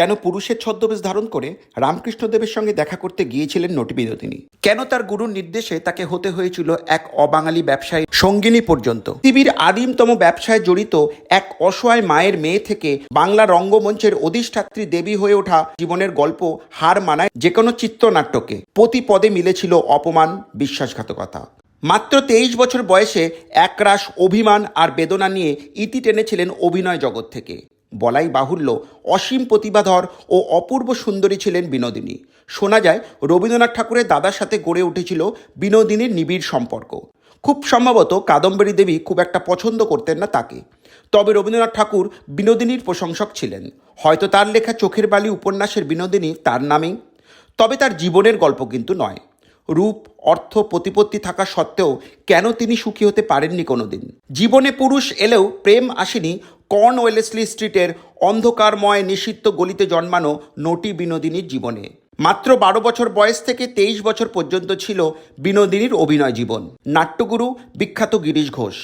কেন পুরুষের ছদ্মবেশ ধারণ করে রামকৃষ্ণদেবের সঙ্গে দেখা করতে গিয়েছিলেন নটি বিনোদিনী কেন তার গুরুর নির্দেশে তাকে হতে হয়েছিল এক অবাঙালি ব্যবসায়ী সঙ্গিনী পর্যন্ত? পৃথিবীর আদিমতম ব্যবসায় জড়িত এক অসহায় মায়ের মেয়ে থেকে বাংলা রঙ্গমঞ্চের অধিষ্ঠাত্রী দেবী হয়ে ওঠা জীবনের গল্প হার মানায় যে কোনো চিত্রনাট্যকে। প্রতি পদে মিলেছিল অপমান, বিশ্বাসঘাতকতা। মাত্র তেইশ বছর বয়সে একরাশ অভিমান আর বেদনা নিয়ে ইতি টেনেছিলেন অভিনয় জগৎ থেকে। বলাই বাহুল্য অসীম প্রতিভাধর ও অপূর্ব সুন্দরী ছিলেন বিনোদিনী। শোনা যায়, রবীন্দ্রনাথ ঠাকুরের দাদার সাথে গড়ে উঠেছিল বিনোদিনীর নিবিড় সম্পর্ক। খুব সম্ভবত কাদম্বরী দেবী খুব একটা পছন্দ করতেন না তাকে। তবে রবীন্দ্রনাথ ঠাকুর বিনোদিনীর প্রশংসক ছিলেন। হয়তো তার লেখা চোখের বালি উপন্যাসের বিনোদিনী তার নামেই। তবে তার জীবনের গল্প কিন্তু নয়। রূপ, অর্থ, প্রতিপত্তি থাকা সত্ত্বেও কেন তিনি সুখী হতে পারেননি কোনোদিন? জীবনে পুরুষ এলেও প্রেম আসেনি কর্ন ওয়েলেসলি স্ট্রিটের অন্ধকারময় নিষিদ্ধ গলিতে জন্মানো নটি বিনোদিনীর জীবনে। মাত্র বারো বছর বয়স থেকে তেইশ বছর পর্যন্ত ছিল বিনোদিনীর অভিনয় জীবন। নাট্যগুরু বিখ্যাত গিরিশ ঘোষ।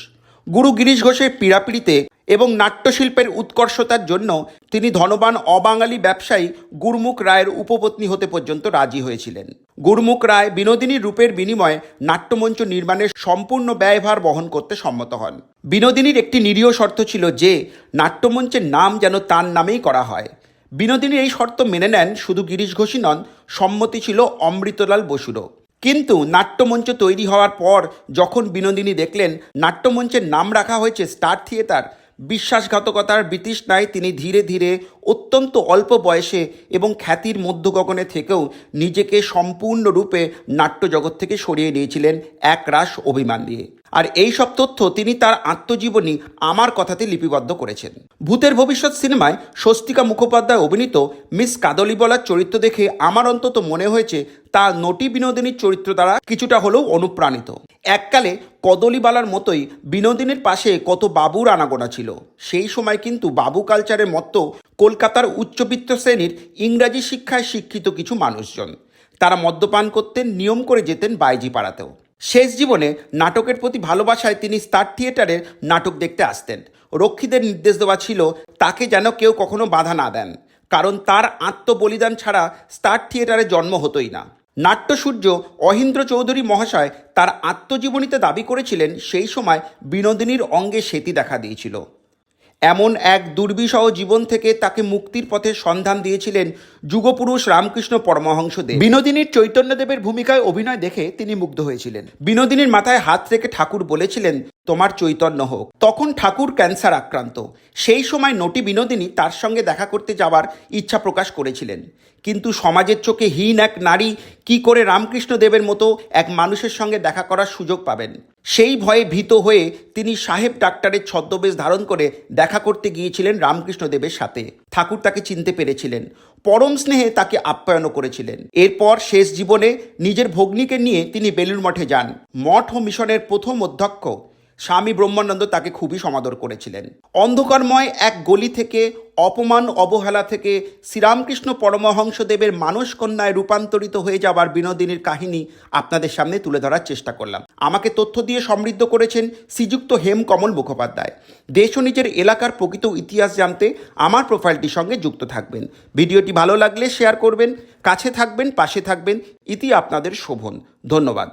গুরু গিরিশ ঘোষের পীড়াপিড়িতে এবং নাট্যশিল্পের উৎকর্ষতার জন্য তিনি ধনবান অবাঙালি ব্যবসায়ী গুরমুখ রায়ের উপপত্নী হতে পর্যন্ত রাজি হয়েছিলেন। গুরমুখ রায় বিনোদিনীর রূপের বিনিময়ে নাট্যমঞ্চ নির্মাণের সম্পূর্ণ ব্যয়ভার বহন করতে সম্মত হন। বিনোদিনীর একটি নিরীহ শর্ত ছিল যে, নাট্যমঞ্চের নাম যেন তার নামেই করা হয়। বিনোদিনী এই শর্ত মেনে নেন শুধু গিরিশ ঘোষই নন, সম্মতি ছিল অমৃতলাল বসুরও। কিন্তু নাট্যমঞ্চ তৈরি হওয়ার পর যখন বিনোদিনী দেখলেন নাট্যমঞ্চের নাম রাখা হয়েছে স্টার থিয়েটার বিশ্বাসঘাতকতার বিতৃষ্ণায় তিনি ধীরে ধীরে অত্যন্ত অল্প বয়সে এবং খ্যাতির মধ্যগগনে থেকেও নিজেকে সম্পূর্ণরূপে নাট্যজগৎ থেকে সরিয়ে নিয়েছিলেন এক রাস অভিমান দিয়ে। আর এই সব তথ্য তিনি তার আত্মজীবনী আমার কথাতে লিপিবদ্ধ করেছেন। ভূতের ভবিষ্যৎ সিনেমায় স্বস্তিকা মুখোপাধ্যায় অভিনীত মিস কাদলিবলার চরিত্র দেখে আমার অন্তত মনে হয়েছে তা নটি বিনোদিনীর চরিত্র দ্বারা কিছুটা হলেও অনুপ্রাণিত। এককালে কদলিবালার মতোই বিনোদিনীর পাশে কত বাবুর আনাগোনা ছিল। সেই সময় কিন্তু বাবু কালচারের মতো কলকাতার উচ্চবিত্ত শ্রেণির ইংরাজি শিক্ষায় শিক্ষিত কিছু মানুষজন। তারা মদ্যপান করতেন, নিয়ম করে যেতেন বাইজি পাড়াতেও শেষ জীবনে নাটকের প্রতি ভালোবাসায় তিনি স্টার থিয়েটারের নাটক দেখতে আসতেন। রক্ষীদের নির্দেশ দেওয়া ছিল, তাকে যেন কেউ কখনো বাধা না দেন। কারণ তার আত্মবলিদান ছাড়া স্টার থিয়েটারে জন্ম হতোই না। নাট্যসূর্য অহিন্দ্র চৌধুরী মহাশয় তার আত্মজীবনীতে দাবি করেছিলেন, সেই সময় বিনোদিনীর অঙ্গে সেতি দেখা দিয়েছিল। এমন এক দুর্বিষহ জীবন থেকে তাকে মুক্তির পথে সন্ধান দিয়েছিলেন যুগপুরুষ রামকৃষ্ণ পরমহংসদেব। বিনোদিনীর চৈতন্যদেবের ভূমিকায় অভিনয় দেখে তিনি মুগ্ধ হয়েছিলেন। বিনোদিনীর মাথায় হাত রেখে ঠাকুর বলেছিলেন তোমার চৈতন্য হোক। তখন ঠাকুর ক্যান্সার আক্রান্ত। সেই সময় নটি বিনোদিনী তার সঙ্গে দেখা করতে যাওয়ার ইচ্ছা প্রকাশ করেছিলেন। কিন্তু সমাজের চোখে হীন এক নারী কি করে রামকৃষ্ণ দেবের মতো এক মানুষের সঙ্গে দেখা করার সুযোগ পাবেন? সেই ভয়ে ভীত হয়ে তিনি সাহেব ডাক্তারের ছদ্মবেশ ধারণ করে দেখা করতে গিয়েছিলেন রামকৃষ্ণ দেবের সাথে। ঠাকুর তাকে চিনতে পেরেছিলেন। পরম স্নেহে তাকে আপ্যায়নও করেছিলেন। এরপর শেষ জীবনে নিজের ভগ্নীকে নিয়ে তিনি বেলুর মঠে যান। মঠ ও মিশনের প্রথম অধ্যক্ষ। স্বামী ব্রহ্মানন্দ তাকে খুবই সমাদর করেছিলেন। অন্ধকারময় এক গলি থেকে, অপমান, অবহেলা থেকে শ্রীরামকৃষ্ণ পরমহংসদেবের মানস কন্যায় রূপান্তরিত হয়ে যাবার বিনোদিনীর কাহিনী আপনাদের সামনে তুলে ধরার চেষ্টা করলাম। আমাকে তথ্য দিয়ে সমৃদ্ধ করেছেন শ্রীযুক্ত হেম কমল মুখোপাধ্যায়। দেশ ও নিজের এলাকার প্রকৃত ইতিহাস জানতে আমার প্রোফাইলটির সঙ্গে যুক্ত থাকবেন। ভিডিওটি ভালো লাগলে শেয়ার করবেন, কাছে থাকবেন, পাশে থাকবেন, ইতি আপনাদের শোভন। ধন্যবাদ।